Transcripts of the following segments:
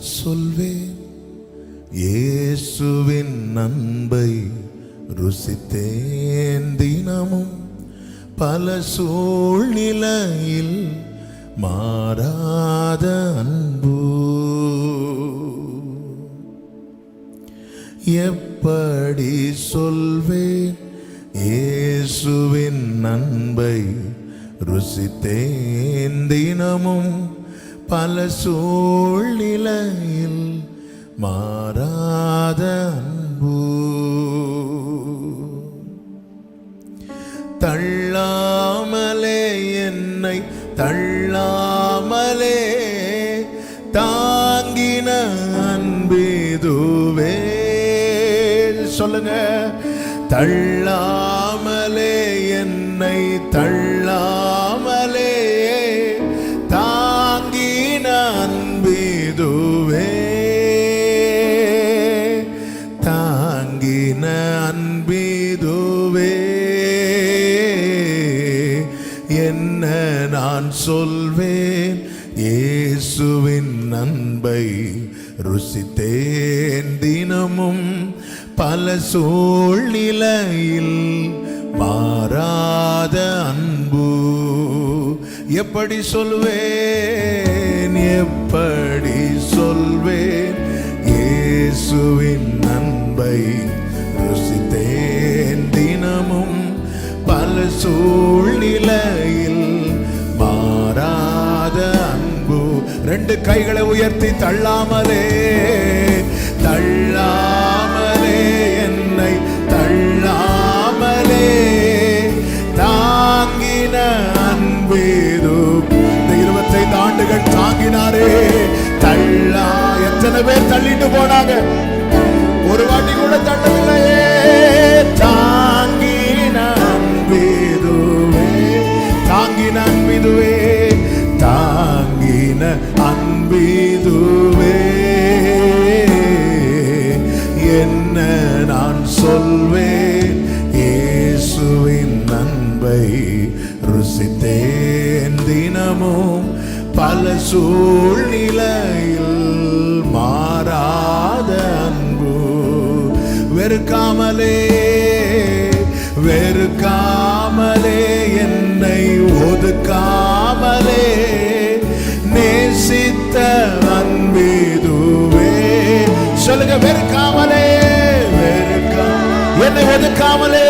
சொல்வேன். இயேசுவின் நண்பை ருசித்தேன் தினமும். பல சூழ்நிலையில் மாறாத அன்பு. எப்படி சொல்வேன்? இயேசுவின் நண்பை ருசித்தேன் தினமும். பல சூழ்நிலையில் மாறாத அன்பு. தள்ளாமலே என்னை தள்ளாமலே தாங்கின அன்பிதுவே. சொல்லுங்க. தள்ளாமலே என்னை தள்ளா என்ன நான் சொல்வேன்? இயேசுவின் அன்பை ருசித்தேன் தினமும். பல சூழ்நிலையில் மாறாத அன்பு. எப்படி சொல்வேன்? எப்படி சொல்வேன்? இயேசுவின் அன்பை சூழ்நிலையில் மாறாத அன்பு. ரெண்டு கைகளை உயர்த்தி தள்ளாமலே தள்ளாமலே என்னை தள்ளாமலே. தாங்கின அன்பேது இந்த இருபத்தைந்து ஆண்டுகள் தாங்கினாரே. தள்ளா எத்தனை பேர் தள்ளிட்டு போனாங்க? ஒரு வாட்டி கூட தள்ள அன்பிதுவே தாங்கின அன்பிதுவே. என்ன நான் சொல்வேன்? இயேசுவின் அன்பை ருசித்தேன் தினமும். பல சூழ்நிலையில் மாறாத அன்பு. வெறுக்காமலே ஒதுக்காமலே நேசித்த அன்பிதுவே. சொல்லுங்க வெறுக்காமலே வெறுக்கா என்னை ஒதுக்காமலே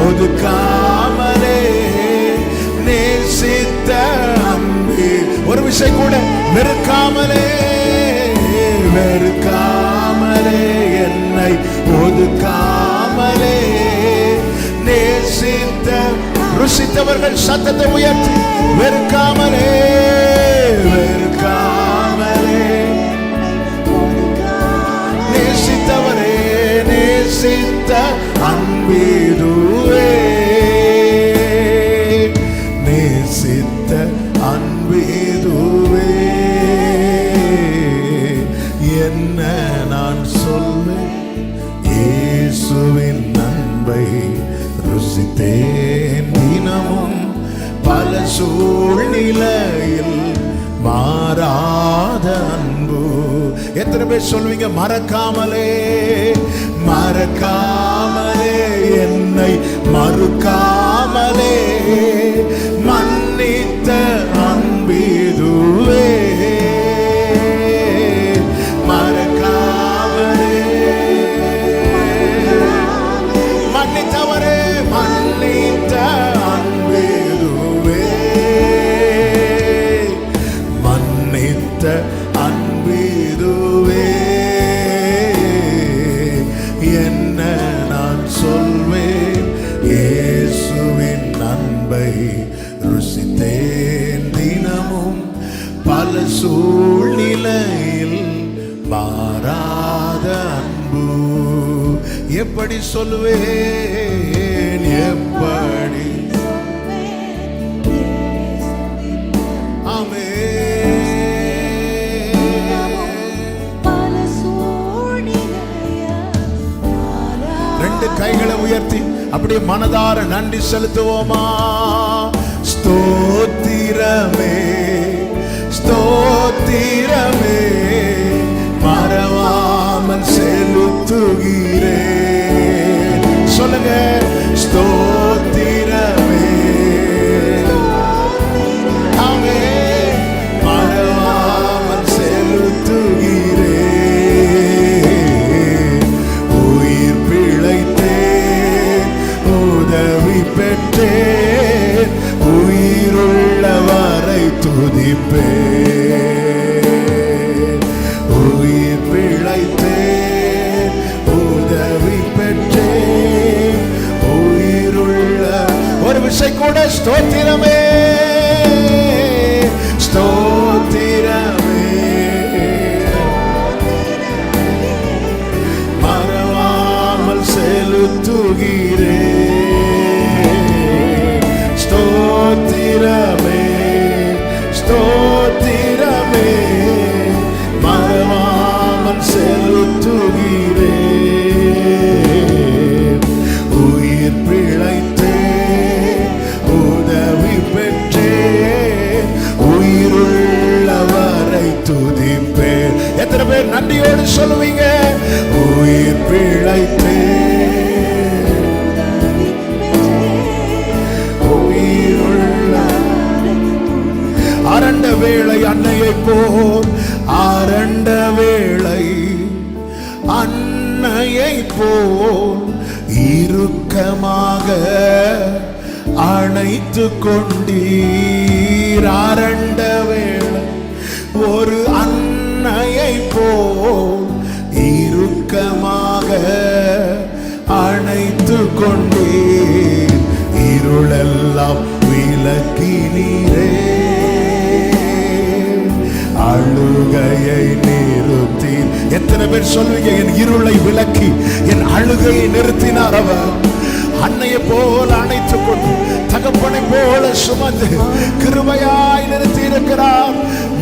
ஒதுக்காமலே நேசித்த அன்பு ஒரு விஷயம் கூட வெறுக்காமலே வெறுக்காமலே என்னை ஒதுக்காமலே நேசித்த ருசித்தவர்கள் சத்தத்தை உயர்த்தி வெறுக்காமலே வெறுக்காமலே. நேசித்தவரே நேசித்த அன்பீதுவே. நேசித்த அன்பீதுவே. என்ன நான் சொல்வேன்? இயேசுவின் அன்பை ருசித்தேன் தினமும் பல சூழ்நிலையில் மாறாத அன்பு. எத்தனை பேர் சொல்வீங்க மறக்காமலே மறக்காமலே என்னை எப்படி சொல்வேன்? எப்படி? ஆமென் ரெண்டு கைகளை உயர்த்தி அப்படியே மனதார நன்றி செலுத்துவோமா? ஸ்தோத்திரமே ஸ்தோத்திரமே மறவாமல் செலுத்துகிறேன். சொல்லுங்க. ஸ்தோ விஷய கூட ஸ்தோத்திரமே துதிப்பேன் எத்தனை பேர் நன்றியோடு சொல்லுவீங்க? உயிர் பிழைப்பே அரண்ட வேளை அன்னையை போல் அரண்ட வேளை அன்னையை போல் இறுக்கமாக அணைத்து கொண்டீர். அரண்ட போல் இறுக்கமாக அணைத்து கொண்டீர். இருளெல்லாம் விளக்கினீரே அழுகையை நிறுத்தி எத்தனை பேர் சொல்லுவீங்க என் இருளை விலக்கி என் அழுகையை நிறுத்தினார் அவர். அன்னையை போல அணைத்துக் கொண்டு தகப்பனை போல சுமந்து கிருமையாய் நிறுத்தி இருக்கிறார்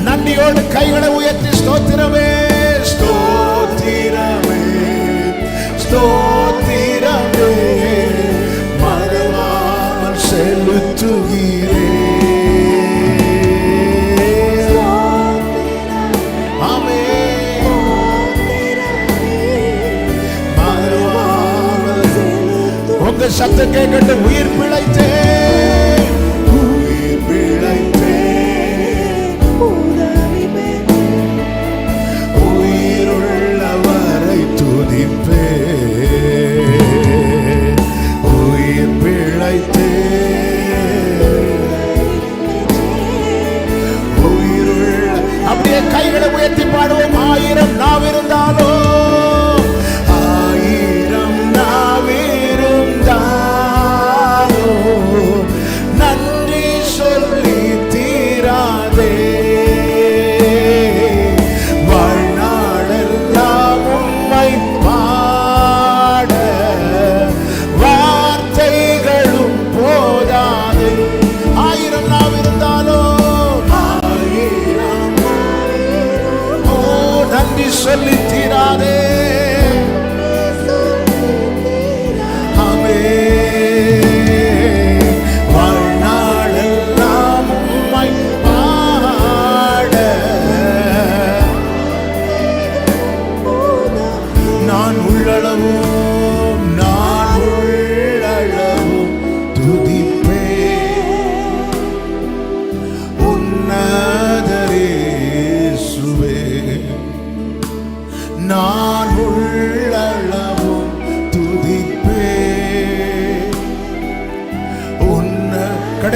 நன்றியோடு கைகளை உயர்த்தி ஸ்தோத்திரமே. உங்க சத்தம் கேட்கட்டு உயிர் பிழைத்தே.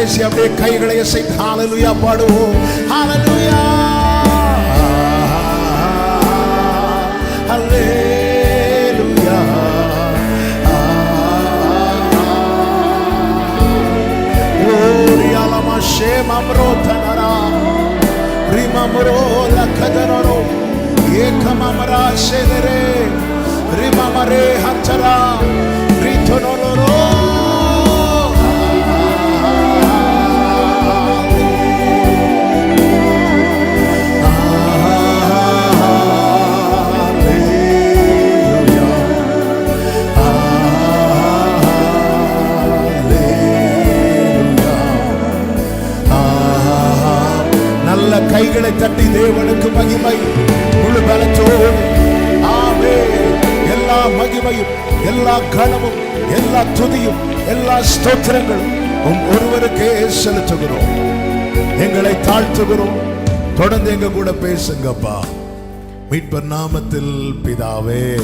கடைசி அப்படியே கைகளை அசைத்து ஹalleluya பாடுவோம் ஹalleluya ஹalleluya Gloria alla mashema mrotanara rimamro la kadararo ekamamra shedere தட்டி தேவனுக்கு மகிமை. முழு பலத்தோடு ஆமே எல்லா மகிமையும் எல்லா கனமும் எல்லா துதியும் எல்லா ஸ்தோத்திரங்களும் உன் ஒருவருக்கே செலுத்துகிறோம். எங்களை தாழ்த்துகிறோம். தொடர்ந்து எங்க கூட பேசுங்கப்பா. மீட்பர் நாமத்தில் பிதாவே.